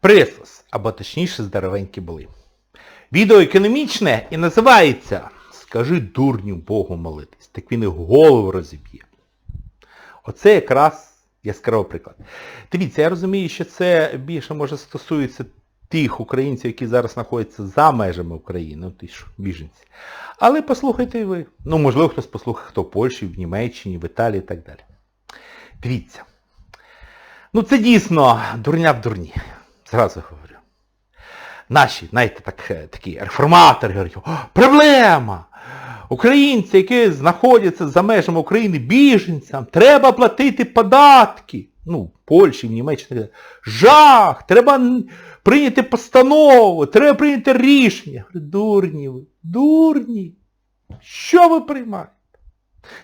Прислус, або точніше здоровенькі були. Відео економічне і називається Скажи дурню Богу молитись. Так він і голову розіб'є. Оце якраз яскравий приклад. Дивіться, я розумію, що це більше може стосується тих українців, які зараз знаходяться за межами України, ну ті ж біженці. Але послухайте ви. Ну, можливо, хтось послухає, хто в Польщі, в Німеччині, в Італії і так далі. Дивіться. Ну це дійсно дурня в дурні. Зразу говорю. Наші, знаєте, так, е, такі реформатори говорять, «О, проблема! Українці, які знаходяться за межами України біженцям, треба платити податки. Ну, в Польщі, в Німеччині. Жах! Треба прийняти постанову, треба прийняти рішення. Дурні ви, дурні. Що ви приймаєте?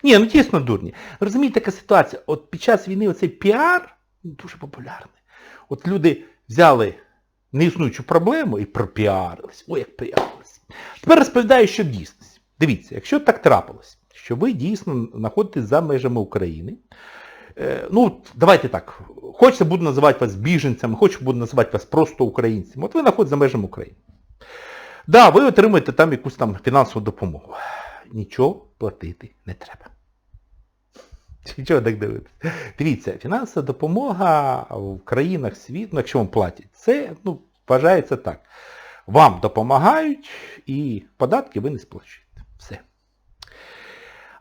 Ні, ну дійсно дурні. Розумієте, така ситуація. От під час війни оцей піар дуже популярний. От люди взяли неіснуючу проблему і пропіарились. Ой, як піарились. Тепер розповідаю, що в дійсності. Дивіться, якщо так трапилось, що ви дійсно знаходитесь за межами України, е, ну, давайте так, хочеться буду називати вас біженцями, хочу буду називати вас просто українцями. От ви знаходитесь за межами України. Да, ви отримуєте там якусь там фінансову допомогу. Нічого платити не треба. Чого так дивитися? Дивіться, фінансова допомога в країнах світу, ну, якщо вам платять, це ну, вважається так. Вам допомагають і податки ви не сплачуєте. Все.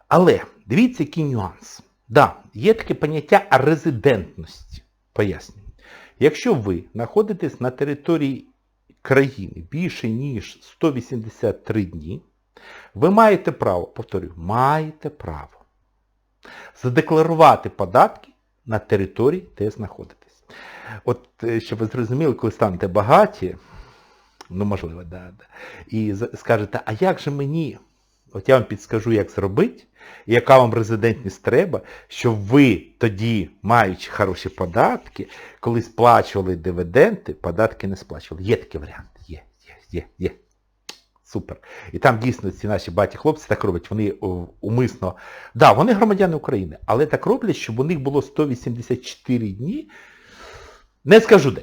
Але дивіться, який нюанс. Да, є таке поняття резидентності. Пояснюю. Якщо ви знаходитесь на території країни більше, ніж 183 дні, ви маєте право, повторюю, маєте право задекларувати податки на території, де знаходитесь. От, е, щоб ви зрозуміли, коли станете багаті, ну можливо, да, да, і скажете, а як же мені, от я вам підскажу, як зробити, яка вам резидентність треба, щоб ви тоді, маючи хороші податки, коли сплачували дивіденди, податки не сплачували. Є такий варіант. Є, є, є, є. Супер. І там дійсно ці наші баті-хлопці так роблять, вони умисно... умисно. Да, вони громадяни України, але так роблять, щоб у них було 184 дні. Не скажу де.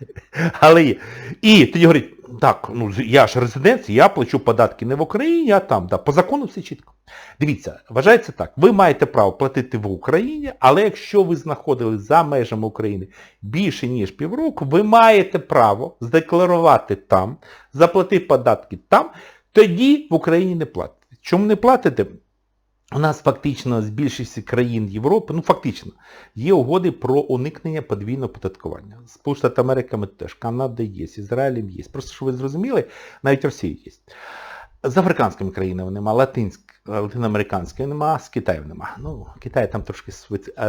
Але є. І тоді говорять, так, ну я ж резидент, я плачу податки не в Україні, а там. Да, по закону все чітко. Дивіться, вважається так, ви маєте право платити в Україні, але якщо ви знаходились за межами України більше, ніж півроку, ви маєте право здекларувати там, заплатити податки там, тоді в Україні не платите. Чому не платите? У нас фактично з більшості країн Європи, ну фактично, є угоди про уникнення подвійного податкування. Сполучені Америками теж, Канада є, Ізраїлем є. Просто щоб ви зрозуміли, навіть Росія є. З африканськими країнами нема, латинськ, латиноамериканськими нема, з Китаєм нема. Ну, Китай там трошки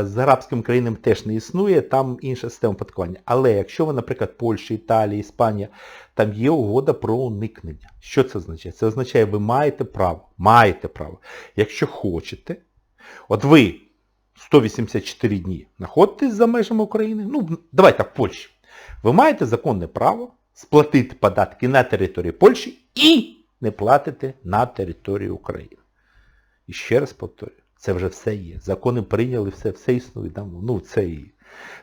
з арабськими країнами теж не існує, там інша система податкування. Але якщо ви, наприклад, Польща, Італія, Іспанія, там є угода про уникнення. Що це означає? Це означає, ви маєте право, маєте право. Якщо хочете, от ви 184 дні знаходитесь за межами України, ну, давайте в Польщі, ви маєте законне право сплатити податки на території Польщі і не платите на території України. І ще раз повторюю, це вже все є. Закони прийняли, все, все існує. Там, ну, це і...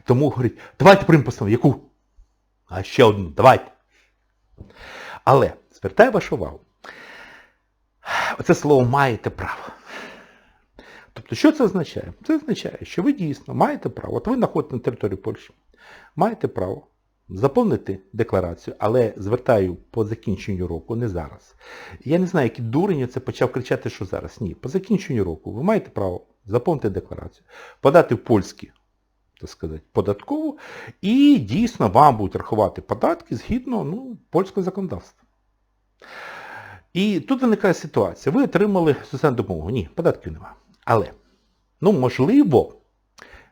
Тому говорять, давайте приймемо постанову. Яку? А ще одну, давайте. Але, звертаю вашу увагу, оце слово маєте право. Тобто, що це означає? Це означає, що ви дійсно маєте право, от ви знаходитесь на території Польщі, маєте право заповнити декларацію, але звертаю по закінченню року, не зараз. Я не знаю, який дурень це почав кричати, що зараз. Ні. По закінченню року ви маєте право заповнити декларацію, подати в польські, так сказати, податкову, і дійсно вам будуть рахувати податки згідно ну, польського законодавства. І тут виникає ситуація. Ви отримали соціальну допомогу. Ні, податків немає. Але, ну, можливо,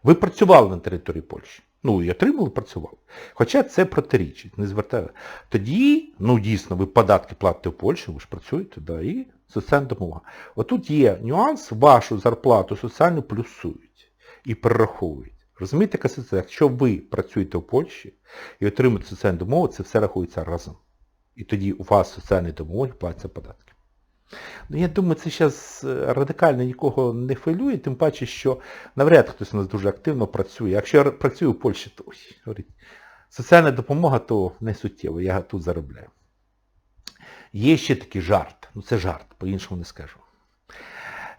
ви працювали на території Польщі. Ну, і отримали, працювали. Хоча це протирічить, не звертаю. Тоді, ну дійсно, ви податки платите в Польщі, ви ж працюєте, да, і соціальна допомога. Отут є нюанс, вашу зарплату соціальну плюсують і перераховують. Розумієте, яка ситуація? Якщо ви працюєте в Польщі і отримуєте соціальну допомогу, це все рахується разом. І тоді у вас соціальні допомоги платяться податки. Ну, я думаю, це зараз радикально нікого не хвилює, тим паче, що навряд хтось у нас дуже активно працює. Якщо я працюю в Польщі, то ой, говорить, Соціальна допомога то не суттєво, я тут заробляю. Є ще такий жарт, ну це жарт, по-іншому не скажу.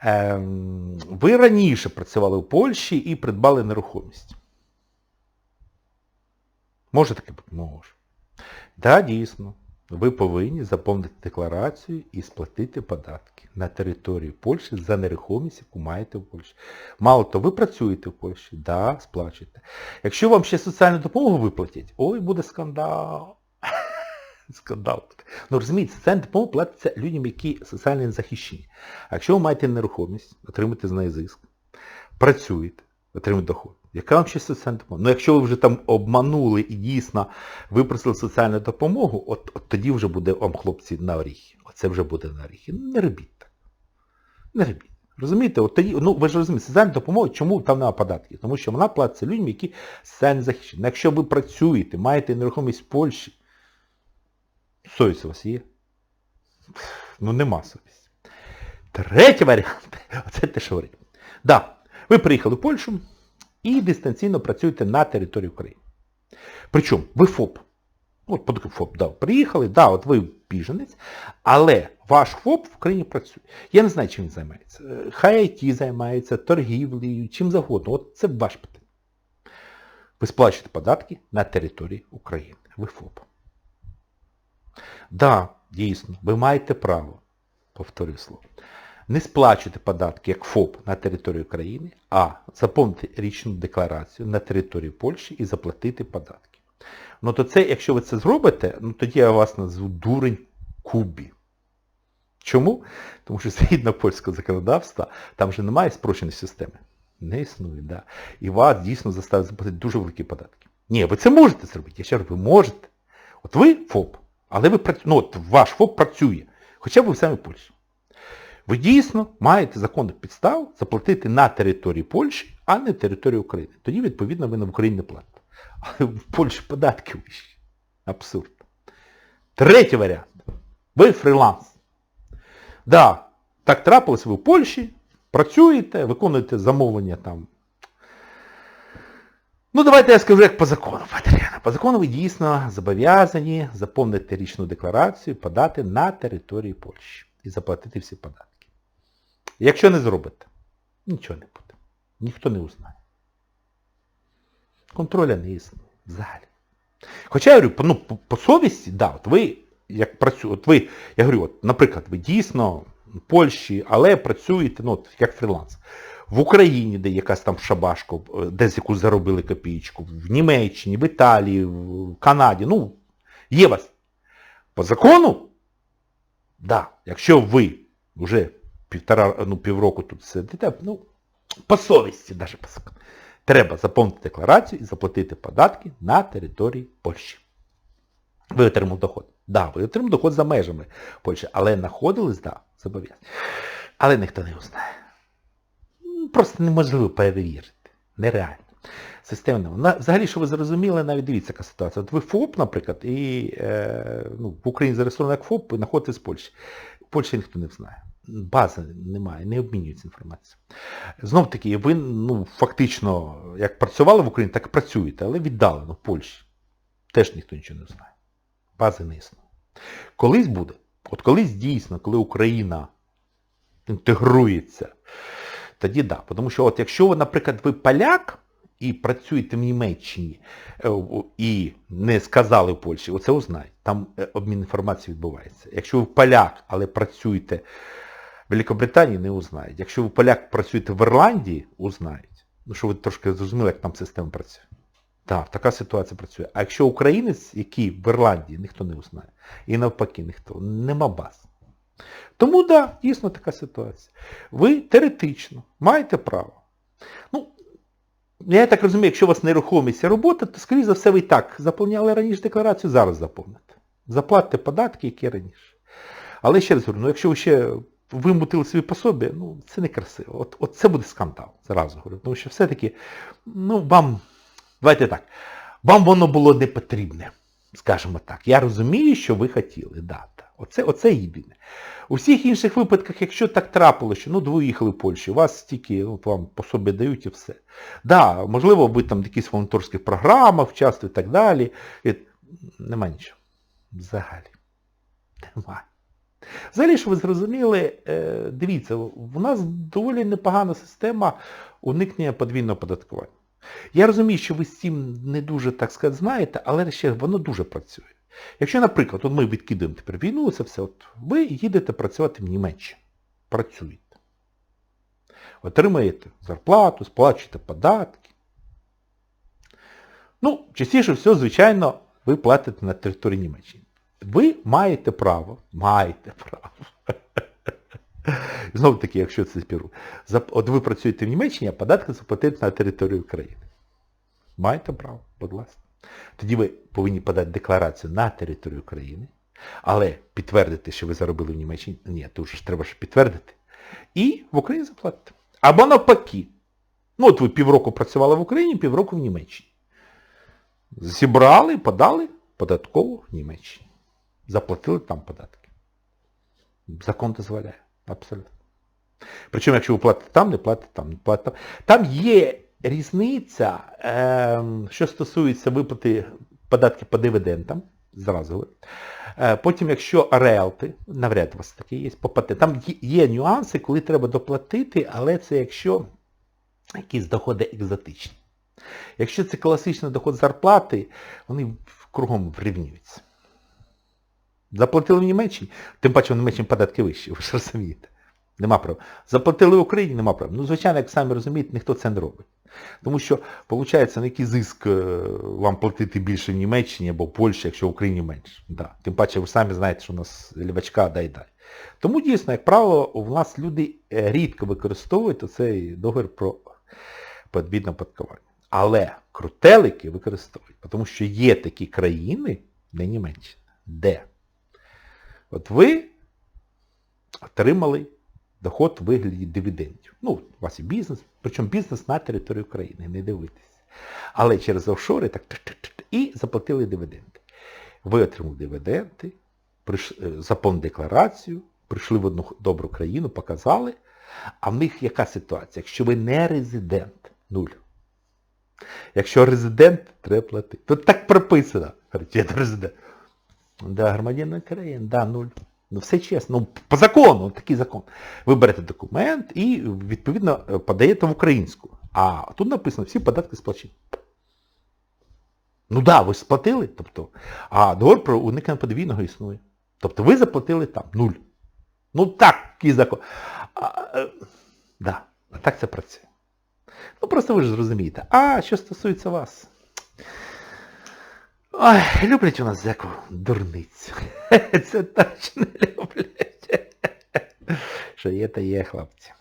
Ем, ви раніше працювали в Польщі і придбали нерухомість. Може таке бути? Може. Так, да, дійсно. Ви повинні заповнити декларацію і сплатити податки на територію Польщі за нерухомість, яку маєте в Польщі. Мало того, ви працюєте в Польщі, да, сплачуєте. Якщо вам ще соціальну допомогу виплатять, ой, буде скандал. Скандал. Ну розумієте, соціальна допомога платиться людям, які соціально захищені. А якщо ви маєте нерухомість, отримуєте з неї зиск, працюєте, отримуєте доход. Яка вам ще соціальна допомога? Ну якщо ви вже там обманули і дійсно випросили соціальну допомогу, от, от тоді вже буде вам хлопці на оріхи. Оце вже буде на оріхи. Ну не робіть так. Не робіть. Розумієте, от тоді, ну ви ж розумієте, соціальна допомога, чому там нема податків? Тому що вона платиться людям, які соціально захищені. Ну, Якщо ви працюєте, маєте нерухомість в Польщі, совість у вас є? Ну нема совісті. Третій варіант, оце те, що говорить. Да, ви приїхали в Польщу і дистанційно працюєте на території України. Причому ви ФОП. От по ФОП, да, приїхали, да, от ви біженець, але ваш ФОП в Україні працює. Я не знаю, чим він займається. Хай IT займається, торгівлею, чим завгодно. От це ваш питання. Ви сплачуєте податки на території України. Ви ФОП. Да, дійсно, ви маєте право, повторюю слово, не сплачувати податки як ФОП на територію України, а заповнити річну декларацію на території Польщі і заплатити податки. Ну то це, якщо ви це зробите, ну тоді я вас назву дурень Кубі. Чому? Тому що згідно польського законодавства, там вже немає спрощеної системи. Не існує, да. І вас дійсно заставить заплатити дуже великі податки. Ні, ви це можете зробити. Я ще раз, ви можете. От ви ФОП, але ви працюєте, ну от ваш ФОП працює, хоча б ви самі в Польщі. Ви дійсно маєте законних підстав заплатити на території Польщі, а не території України. Тоді, відповідно, ви на Україні не платите. Але в Польщі податки вищі. Абсурд. Третій варіант. Ви фріланс. Да, так трапилось ви в Польщі, працюєте, виконуєте замовлення там. Ну, давайте я скажу, як по закону, Патріана. По закону ви дійсно зобов'язані заповнити річну декларацію, подати на території Польщі і заплатити всі податки. Якщо не зробите, нічого не буде. Ніхто не узнає. Контроля не існує взагалі. Хоча я говорю, ну, по, по совісті, да, от ви, як працюєте, от ви, я говорю, от, наприклад, ви дійсно в Польщі, але працюєте, ну, от, як фріланс. В Україні, де якась там шабашка, десь яку заробили копійку, в Німеччині, в Італії, в Канаді, ну, є вас. По закону, да, якщо ви вже півтора, ну, півроку тут сидите, ну, по совісті, навіть по треба заповнити декларацію і заплатити податки на території Польщі. Ви отримали доход. Да, ви отримали доход за межами Польщі, але знаходились, да, зобов'язані. Але ніхто не узнає. Просто неможливо перевірити. Нереально. Системно. Взагалі, що ви зрозуміли, навіть дивіться, яка ситуація. От ви ФОП, наприклад, і е, ну, в Україні зареєстрований як ФОП, ви знаходитесь з Польщі. В Польщі ніхто не знає. Бази немає, не обмінюється інформацією. Знов таки, ви ну, фактично, як працювали в Україні, так і працюєте, але віддалено в Польщі. Теж ніхто нічого не знає. Бази не існує. Колись буде, от колись дійсно, коли Україна інтегрується, тоді да. Тому що от якщо наприклад, ви поляк і працюєте в Німеччині і не сказали в Польщі, оце узнають. Там обмін інформацією відбувається. Якщо ви поляк, але працюєте в Великобританії, не узнають. Якщо ви поляк працюєте в Ірландії, узнають. Ну, що ви трошки зрозуміли, як там система працює. Так, така ситуація працює. А якщо українець, який в Ірландії, ніхто не узнає. І навпаки, ніхто. Нема баз. Тому, так, да, дійсно така ситуація. Ви теоретично маєте право. Ну, я так розумію, якщо у вас нерухомість робота, то, скоріше за все, ви і так заповняли раніше декларацію, зараз заповните. Заплатите податки, які раніше. Але ще раз говорю, ну якщо ви ще вимутили собі пособі, ну це не красиво. От, от це буде скандал, зразу говорю. Тому що все-таки, ну, вам, давайте так, вам воно було не потрібне, скажімо так. Я розумію, що ви хотіли, да. Оце, оце єдине. У всіх інших випадках, якщо так трапилося, що ну, ви виїхали в Польщу, вас стільки ну, вам по собі дають і все. Да, можливо, ви там в якісь волонтерських програмах вчаствуєте і так далі. І... Нема нічого. Взагалі. Немає. Взагалі, що ви зрозуміли, е, дивіться, в нас доволі непогана система уникнення подвійного податкування. Я розумію, що ви з цим не дуже, так сказати, знаєте, але ще воно дуже працює. Якщо, наприклад, от ми відкидаємо тепер війну, це все, от ви їдете працювати в Німеччину. Працюєте. Отримаєте зарплату, сплачуєте податки. Ну, частіше всього, звичайно, ви платите на території Німеччини. Ви маєте право, маєте право. Знову таки, якщо це спіру. От ви працюєте в Німеччині, а податки заплатити на територію України. Маєте право, будь ласка. Тоді ви повинні подати декларацію на територію України, але підтвердити, що ви заробили в Німеччині, ні, то вже ж треба ж підтвердити. І в Україні заплатити. Або навпаки. Ну от ви півроку працювали в Україні, півроку в Німеччині. Зібрали, подали податково в Німеччині. Заплатили там податки. Закон дозволяє. Абсолютно. Причому, якщо ви платите там, не платите там, не платите там. Там є різниця, е, що стосується виплати податків по дивідендам, зразу. Е, потім, якщо реалти, навряд у вас таке є, по патентам, там є нюанси, коли треба доплатити, але це якщо якісь доходи екзотичні. Якщо це класичний доход зарплати, вони кругом врівнюються. Заплатили в Німеччині, тим паче в Німеччині податки вищі, ви ж розумієте. Нема права. Заплатили в Україні, нема права. Ну, звичайно, як самі розумієте, ніхто це не робить. Тому що, виходить, на який зиск е, вам платити більше в Німеччині або Польщі, якщо в Україні менше. Да. Тим паче ви самі знаєте, що у нас лівачка дай-дай. Тому дійсно, як правило, у нас люди е, рідко використовують оцей договір про подвійне оподаткування. Але крутелики використовують, тому що є такі країни, не Німеччина, де от ви отримали доход в вигляді дивідендів. Ну, у вас і бізнес, причому бізнес на території України, не дивитесь. Але через офшори так і заплатили дивіденди. Ви отримали дивіденди, заповнили декларацію, прийшли в одну добру країну, показали. А в них яка ситуація? Якщо ви не резидент, нуль. Якщо резидент, треба платити. Тут так прописано. Говорить, я резидент. Да, громадянин країни, да, нуль. Ну все чесно, ну по закону, такий закон. Ви берете документ і, відповідно, подаєте в українську. А тут написано, всі податки сплачені. Ну так, да, ви сплатили, тобто, а договор про уникнення подвійного існує. Тобто ви заплатили там нуль. Ну так, який закон. А, е, да, так це працює. Ну просто ви ж зрозумієте. А що стосується вас? Ой, люблять у нас зеку дурницю. Це точно люблять. Що є, то є, хлопці.